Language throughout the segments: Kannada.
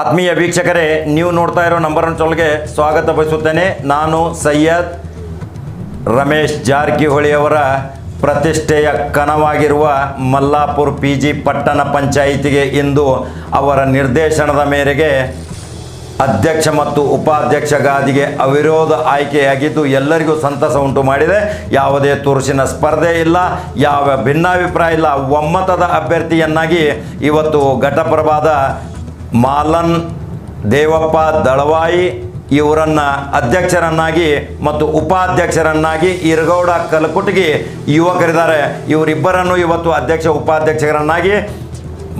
ಆತ್ಮೀಯ ವೀಕ್ಷಕರೇ, ನೀವು ನೋಡ್ತಾ ಇರೋ ನಂಬರ್ ಒನ್ ಚೊಲ್ಗೆ ಸ್ವಾಗತ ಬಯಸುತ್ತೇನೆ. ನಾನು ಸೈಯದ್ ರಮೇಶ್ ಜಾರಕಿಹೊಳಿ ಅವರ ಪ್ರತಿಷ್ಠೆಯ ಕಣವಾಗಿರುವ ಮಲ್ಲಾಪುರ್ ಪಿ ಜಿ ಪಟ್ಟಣ ಪಂಚಾಯಿತಿಗೆ ಇಂದು ಅವರ ನಿರ್ದೇಶನದ ಮೇರೆಗೆ ಅಧ್ಯಕ್ಷ ಮತ್ತು ಉಪಾಧ್ಯಕ್ಷ ಗಾದಿಗೆ ಅವಿರೋಧ ಆಯ್ಕೆಯಾಗಿದ್ದು ಎಲ್ಲರಿಗೂ ಸಂತಸ ಉಂಟು ಮಾಡಿದೆ. ಯಾವುದೇ ತುರುಸಿನ ಸ್ಪರ್ಧೆ ಇಲ್ಲ, ಯಾವ ಭಿನ್ನಾಭಿಪ್ರಾಯ ಇಲ್ಲ, ಒಮ್ಮತದ ಅಭ್ಯರ್ಥಿಯನ್ನಾಗಿ ಇವತ್ತು ಘಟಪ್ರಭಾದ ಮಾಲನ್ ದೇವಪ್ಪ ದಳವಾಯಿ ಇವರನ್ನ ಅಧ್ಯಕ್ಷರನ್ನಾಗಿ ಮತ್ತು ಉಪಾಧ್ಯಕ್ಷರನ್ನಾಗಿ ಇರಗೌಡ ಕಲಕುಟಗಿ ಯುವಕರಿದ್ದಾರೆ. ಇವರಿಬ್ಬರನ್ನು ಇವತ್ತು ಅಧ್ಯಕ್ಷ ಉಪಾಧ್ಯಕ್ಷರನ್ನಾಗಿ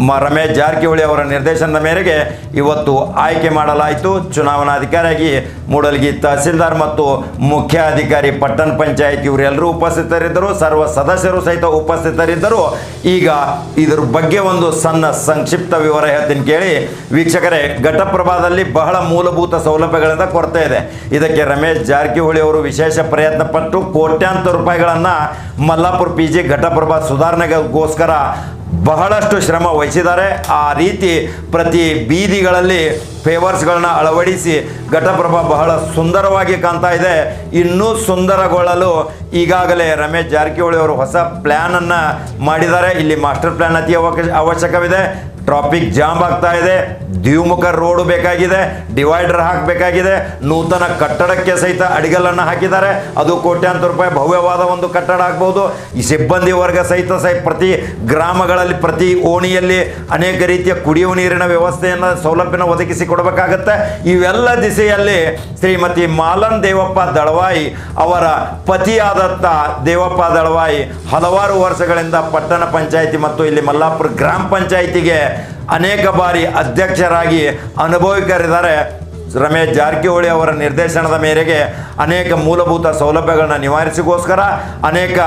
ಮ ರಮೇಶ್ ಜಾರಕಿಹೊಳಿ ಅವರ ನಿರ್ದೇಶನದ ಮೇರೆಗೆ ಇವತ್ತು ಆಯ್ಕೆ ಮಾಡಲಾಯಿತು. ಚುನಾವಣಾಧಿಕಾರಿಯಾಗಿ ಮೂಡಲ್ಗಿ ತಹಸೀಲ್ದಾರ್ ಮತ್ತು ಮುಖ್ಯಾಧಿಕಾರಿ ಪಟ್ಟಣ ಪಂಚಾಯತ್ ಇವರೆಲ್ಲರೂ ಉಪಸ್ಥಿತರಿದ್ದರು. ಸರ್ವ ಸದಸ್ಯರು ಸಹಿತ ಉಪಸ್ಥಿತರಿದ್ದರು. ಈಗ ಇದರ ಬಗ್ಗೆ ಒಂದು ಸಣ್ಣ ಸಂಕ್ಷಿಪ್ತ ವಿವರ ಹೇಳ್ತೀನಿ ಕೇಳಿ. ವೀಕ್ಷಕರೇ, ಘಟಪ್ರಭಾದಲ್ಲಿ ಬಹಳ ಮೂಲಭೂತ ಸೌಲಭ್ಯಗಳಿಂದ ಕೊರತೆ ಇದೆ. ಇದಕ್ಕೆ ರಮೇಶ್ ಜಾರಕಿಹೊಳಿ ಅವರು ವಿಶೇಷ ಪ್ರಯತ್ನ ಪಟ್ಟು ಕೋಟ್ಯಾಂತರ ರೂಪಾಯಿಗಳನ್ನು ಮಲ್ಲಾಪುರ ಪಿ ಜಿ ಘಟಪ್ರಭಾ ಸುಧಾರಣೆಗೋಸ್ಕರ ಬಹಳಷ್ಟು ಶ್ರಮ ವಹಿಸಿದ್ದಾರೆ. ಆ ರೀತಿ ಪ್ರತಿ ಬೀದಿಗಳಲ್ಲಿ ಫೇವರ್ಸ್ಗಳನ್ನ ಅಳವಡಿಸಿ ಘಟಪ್ರಭ ಬಹಳ ಸುಂದರವಾಗಿ ಕಾಣ್ತಾ ಇದೆ. ಇನ್ನೂ ಸುಂದರಗೊಳ್ಳಲು ಈಗಾಗಲೇ ರಮೇಶ್ ಜಾರಕಿಹೊಳಿ ಅವರು ಹೊಸ ಪ್ಲ್ಯಾನನ್ನು ಮಾಡಿದ್ದಾರೆ. ಇಲ್ಲಿ ಮಾಸ್ಟರ್ ಪ್ಲ್ಯಾನ್ ಅತಿ ಅವಶ್ಯಕವಿದೆ. ಟ್ರಾಫಿಕ್ ಜಾಮ್ ಆಗ್ತಾ ಇದೆ. ದ್ವಿಮುಖ ರೋಡ್ ಬೇಕಾಗಿದೆ. ಡಿವೈಡರ್ ಹಾಕಬೇಕಾಗಿದೆ ನೂತನ ಕಟ್ಟಡಕ್ಕೆ ಸಹಿತ ಅಡಿಗಲನ್ನು ಹಾಕಿದ್ದಾರೆ. ಅದು ಕೋಟ್ಯಾಂತರ ರೂಪಾಯಿ ಭವ್ಯವಾದ ಒಂದು ಕಟ್ಟಡ ಆಗ್ಬೋದು. ಈ ಸಿಬ್ಬಂದಿ ವರ್ಗ ಸಹಿತ ಸಹ ಪ್ರತಿ ಗ್ರಾಮಗಳಲ್ಲಿ, ಪ್ರತಿ ಓಣಿಯಲ್ಲಿ ಅನೇಕ ರೀತಿಯ ಕುಡಿಯುವ ನೀರಿನ ವ್ಯವಸ್ಥೆಯನ್ನು, ಸೌಲಭ್ಯನ ಒದಗಿಸಿ ಕೊಡಬೇಕಾಗತ್ತೆ. ಇವೆಲ್ಲ ದಿಸೆಯಲ್ಲಿ ಶ್ರೀಮತಿ ಮಾಲನ್ ದೇವಪ್ಪ ದಳವಾಯಿ ಅವರ ಪತಿಯಾದಂಥ ದೇವಪ್ಪ ದಳವಾಯಿ ಹಲವಾರು ವರ್ಷಗಳಿಂದ ಪಟ್ಟಣ ಪಂಚಾಯಿತಿ ಮತ್ತು ಇಲ್ಲಿ ಮಲ್ಲಾಪುರ ಗ್ರಾಮ ಪಂಚಾಯಿತಿಗೆ ಅನೇಕ ಬಾರಿ ಅಧ್ಯಕ್ಷರಾಗಿ ಅನುಭವಿಕರಿದ್ದಾರೆ. ರಮೇಶ್ ಜಾರಕಿಹೊಳಿ ಅವರ ನಿರ್ದೇಶನದ ಮೇರೆಗೆ ಅನೇಕ ಮೂಲಭೂತ ಸೌಲಭ್ಯಗಳನ್ನು ನಿವಾರಿಸಿಗೋಸ್ಕರ ಅನೇಕ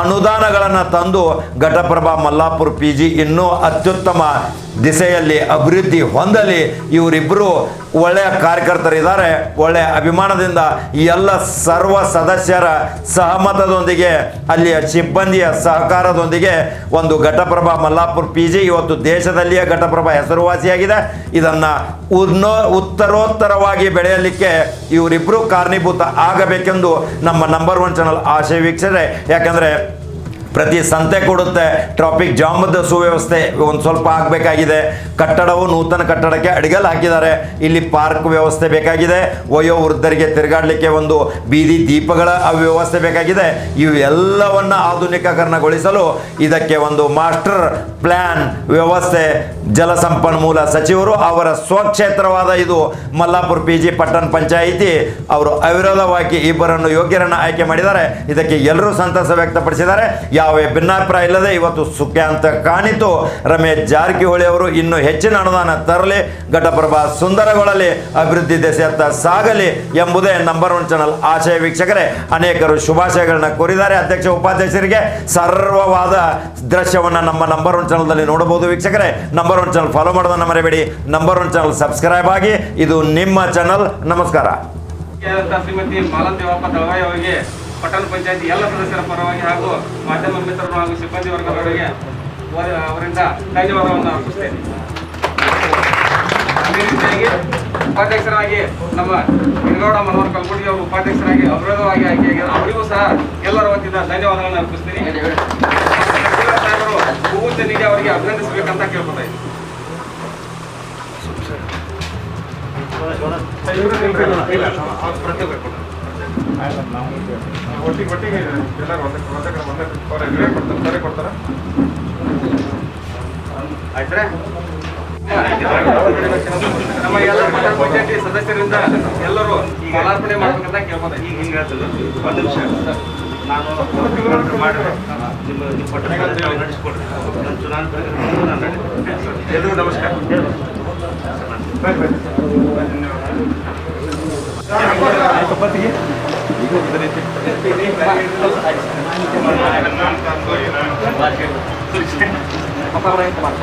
ಅನುದಾನಗಳನ್ನು ತಂದು ಘಟಪ್ರಭಾ ಮಲ್ಲಾಪುರ ಪಿ ಜಿ ಇನ್ನೂ ಅತ್ಯುತ್ತಮ ದಿಸೆಯಲ್ಲಿ ಅಭಿವೃದ್ಧಿ ಹೊಂದಲಿ ಇವರಿಬ್ಬರು ಒಳ್ಳೆಯ ಕಾರ್ಯಕರ್ತರಿದ್ದಾರೆ ಒಳ್ಳೆಯ ಅಭಿಮಾನದಿಂದ ಎಲ್ಲ ಸರ್ವ ಸದಸ್ಯರ ಸಹಮತದೊಂದಿಗೆ ಅಲ್ಲಿಯ ಸಿಬ್ಬಂದಿಯ ಸಹಕಾರದೊಂದಿಗೆ ಒಂದು ಘಟಪ್ರಭಾ ಮಲ್ಲಾಪುರ ಪಿ ಜಿ ಇವತ್ತು ದೇಶದಲ್ಲಿಯೇ ಘಟಪ್ರಭಾ ಹೆಸರುವಾಸಿಯಾಗಿದೆ. ಇದನ್ನು ಉನ್ನೋ ಉತ್ತರೋತ್ತರವಾಗಿ ಬೆಳೆಯಲಿಕ್ಕೆ ಇವರಿಬ್ಬರು ಕಾರಣೀಭೂತ ಆಗಬೇಕೆಂದು ನಮ್ಮ ನಂಬರ್ ಒನ್ ಚಾನಲ್ ಆಶಯ ವೀಕ್ಷಿಸಿದೆ ಯಾಕಂದರೆ ಪ್ರತಿ ಸಂತೆ ಕೊಡುತ್ತೆ. ಟ್ರಾಫಿಕ್ ಜಾಮದ ಸುವ್ಯವಸ್ಥೆ ಒಂದು ಸ್ವಲ್ಪ ಆಗಬೇಕಾಗಿದೆ. ಕಟ್ಟಡವು ನೂತನ ಕಟ್ಟಡಕ್ಕೆ ಅಡಿಗಲ್ ಹಾಕಿದ್ದಾರೆ. ಇಲ್ಲಿ ಪಾರ್ಕ್ ವ್ಯವಸ್ಥೆ ಬೇಕಾಗಿದೆ. ವಯೋ ವೃದ್ಧರಿಗೆ ತಿರುಗಾಡಲಿಕ್ಕೆ ಒಂದು ಬೀದಿ ದೀಪಗಳ ವ್ಯವಸ್ಥೆ ಬೇಕಾಗಿದೆ. ಇವೆಲ್ಲವನ್ನು ಆಧುನಿಕಕರಣಗೊಳಿಸಲು ಇದಕ್ಕೆ ಒಂದು ಮಾಸ್ಟರ್ ಪ್ಲ್ಯಾನ್ ವ್ಯವಸ್ಥೆ ಜಲಸಂಪನ್ಮೂಲ ಸಚಿವರು ಅವರ ಸ್ವಕ್ಷೇತ್ರವಾದ ಇದು ಮಲ್ಲಾಪುರ ಪಿ ಜಿ ಪಟ್ಟಣ ಪಂಚಾಯಿತಿ ಅವರು ಅವಿರೋಧವಾಗಿ ಇಬ್ಬರನ್ನು ಯೋಗ್ಯರನ್ನು ಆಯ್ಕೆ ಮಾಡಿದ್ದಾರೆ. ಇದಕ್ಕೆ ಎಲ್ಲರೂ ಸಂತಸ ವ್ಯಕ್ತಪಡಿಸಿದ್ದಾರೆ. ಯಾವ ಭಿನ್ನಾಭಿಪ್ರಾಯ ಇಲ್ಲದೆ ಇವತ್ತು ಸುಖ ಅಂತ ಕಾಣಿತು. ರಮೇಶ್ ಜಾರಕಿಹೊಳಿ ಅವರು ಇನ್ನು ಹೆಚ್ಚಿನ ಅನುದಾನ ತರಲಿ. ಘಟಪ್ರಭಾ ಸುಂದರಗೊಳ್ಳಲಿ. ಅಭಿವೃದ್ಧಿ ದೆಸೆಯತ್ತ ಸಾಗಲಿ ಎಂಬುದೇ ನಂಬರ್ ಒನ್ ಚಾನಲ್ ಆಶಯ ವೀಕ್ಷಕರೇ. ಅನೇಕರು ಶುಭಾಶಯಗಳನ್ನ ಕೋರಿದ್ದಾರೆ. ಅಧ್ಯಕ್ಷ ಉಪಾಧ್ಯಕ್ಷರಿಗೆ ಸರ್ವವಾದ ದೃಶ್ಯವನ್ನು ನಮ್ಮ ನಂಬರ್ ಒನ್ ಚಾನಲ್ದಲ್ಲಿ ನೋಡಬಹುದು ವೀಕ್ಷಕರೇ. ನಂಬರ್ ಒನ್ ಚಾನಲ್ ಫಾಲೋ ಮಾಡೋದನ್ನ ಮರೆಯಬೇಡಿ ನಂಬರ್ ಒನ್ ಚಾನಲ್ ಸಬ್ಸ್ಕ್ರೈಬ್ ಆಗಿ. ಇದು ನಿಮ್ಮ ಚಾನಲ್ ನಮಸ್ಕಾರ. ಶ್ರೀಮತಿ ಮಾಲನ್ ದಳವಾಯಿ ಅವರಿಗೆ ಪಟ್ಟಣ ಪಂಚಾಯತಿ ಎಲ್ಲ ಸದಸ್ಯರ ಪರವಾಗಿ ಹಾಗೂ ಮಾಧ್ಯಮ ಮಿತ್ರರು ಹಾಗೂ ಸಿಬ್ಬಂದಿ ವರ್ಗದವರಿಗೆ ಅವರ- ಅವರಿಂದ ಧನ್ಯವಾದವನ್ನು ಅರ್ಪಿಸ್ತೇನೆ. ಅದೇ ರೀತಿಯಾಗಿ ಉಪಾಧ್ಯಕ್ಷರಾಗಿ ನಮ್ಮ ಹಿರಗೌಡ ಮನೋಹರ್ ಕಲ್ಗುಡಿ ಅವರು ಉಪಾಧ್ಯಕ್ಷರಾಗಿ ಅವಿರೋಧವಾಗಿ ಆಯ್ಕೆಯಾಗಿದ್ದಾರೆ ಅವರಿಗೂ ಸಹ ಎಲ್ಲರ ವತಿಯಿಂದ ಧನ್ಯವಾದಗಳನ್ನು ಅರ್ಪಿಸ್ತೀನಿ. ಹೂವು ಅವರಿಗೆ ಅಭಿನಂದಿಸಬೇಕಂತ ಕೇಳ್ಕೊತಾ ಇದ್ದೀನಿ. ಒಟ್ಟಿಗೆ ಒಟ್ಟಿಗೆ ಎಲ್ಲರೂ ಒಂದಕ್ಕೆ ಒಂದಕ್ಕೆ ಕೊಡ್ತಾರೆ ಇವರೇ ಕೊಡ್ತಾರೆ ಸರಿ ಕೊಡ್ತಾರೆ ಆಯ್ತ್ರೆ? ನಮ್ಮ ಎಲ್ಲ ಪಂಚಾಯತಿ ಸದಸ್ಯರಿಂದ ಎಲ್ಲರೂ ಮಾಲಾರ್ಪಣೆ ಮಾಡ್ಬೇಕಂತ ಕೇಳ್ಬೋದು ಈಗ ಹಿಂಗೆ ಹೇಳ್ತದೆ ಒಂದು ನಿಮಿಷ ನಾನು ಮಾಡಿದ್ರೆ ನಿಮ್ಮ ನಿಮ್ಮ ಪಟ್ಟಣ ನಡೆಸ್ಕೊಡ್ರಿ ನನ್ನ ಚುನಾವಣೆ ನಾನು. ಎಲ್ರಿಗೂ ನಮಸ್ಕಾರ Apa orang yang kemarin?